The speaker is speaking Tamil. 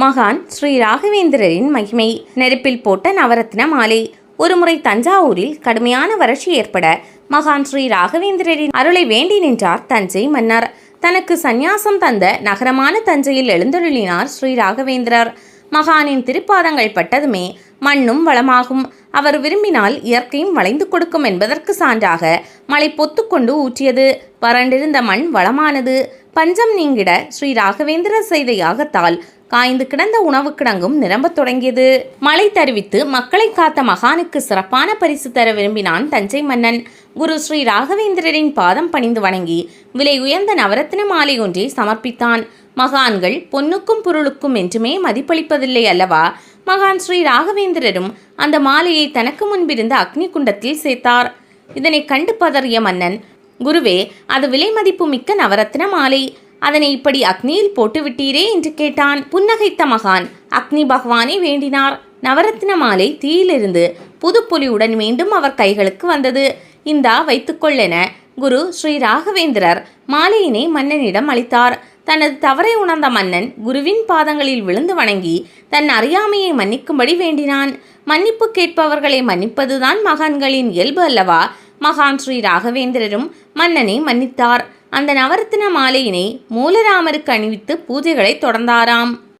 மகான் ஸ்ரீ ராகவேந்திரரின் மகிமை. நெருப்பில் போட்ட நவரத்ன மாலை. ஒருமுறை தஞ்சாவூரில் கடுமையான வறட்சி ஏற்பட மகான் ஸ்ரீ ராகவேந்திரரின் அருளை வேண்டி நின்றார் தஞ்சை மன்னர். தனக்கு சந்நியாசம் தந்த நகரமான தஞ்சையில் எழுந்தருளினார் ஸ்ரீ ராகவேந்திரர். மகானின் திருப்பாதங்கள் பட்டதுமே மண்ணும் வளமாகும். அவர் விரும்பினால் இயற்கையும் வளைந்து கொடுக்கும் என்பதற்கு சான்றாக மழை பொத்துக்கொண்டு ஊற்றியது. வறண்டிருந்த மண் வளமானது. பஞ்சம் நீங்கிட ஸ்ரீ ராகவேந்திரர் செய்த யாகத்தால் காய்ந்து கிடந்த உணவு கிடங்கும் நிரம்பத் தொடங்கியது. மழை தருவித்து மக்களை காத்த மகானுக்கு சிறப்பான பரிசு தர விரும்பினான் தஞ்சை மன்னன். குரு ஸ்ரீ ராகவேந்திரரின் பாதம் பணிந்து வணங்கி விலை உயர்ந்த நவரத்ன மாலை ஒன்றை சமர்ப்பித்தான். மகான்கள் பொன்னுக்கும் பொருளுக்கும் என்றுமே மதிப்பளிப்பதில்லை அல்லவா? மகான் ஸ்ரீ ராகவேந்திரரும் அந்த மாலையை தனக்கு முன்பிருந்த அக்னி குண்டத்தில் சேர்த்தார். இதனை கண்டு பதறிய மன்னன் குருவே அது விலை மதிப்பு மிக்க நவரத்ன மாலை. அதனை இப்படி அக்னியில் போட்டுவிட்டீரே என்று கேட்டான். புன்னகைத்த மகான் அக்னி பகவானை வேண்டினார். நவரத்ன மாலை தீயிலிருந்து புதுப்புலியுடன் மீண்டும் அவர் கைகளுக்கு வந்தது. இந்தா வைத்துக்கொள்ளென குரு ஸ்ரீ ராகவேந்திரர் மாலையினை மன்னனிடம் அளித்தார். தனது தவறை உணர்ந்த மன்னன் குருவின் பாதங்களில் விழுந்து வணங்கி தன் அறியாமையை மன்னிக்கும்படி வேண்டினான். மன்னிப்பு கேட்பவர்களை மன்னிப்பதுதான் மகான்களின் இயல்பு அல்லவா? மகான் ஸ்ரீ ராகவேந்திரரும் மன்னனை மன்னித்தார். அந்த நவரத்தின மாலையினை மூலராமருக்கு அணிவித்து பூஜைகளை தொடர்ந்தாராம்.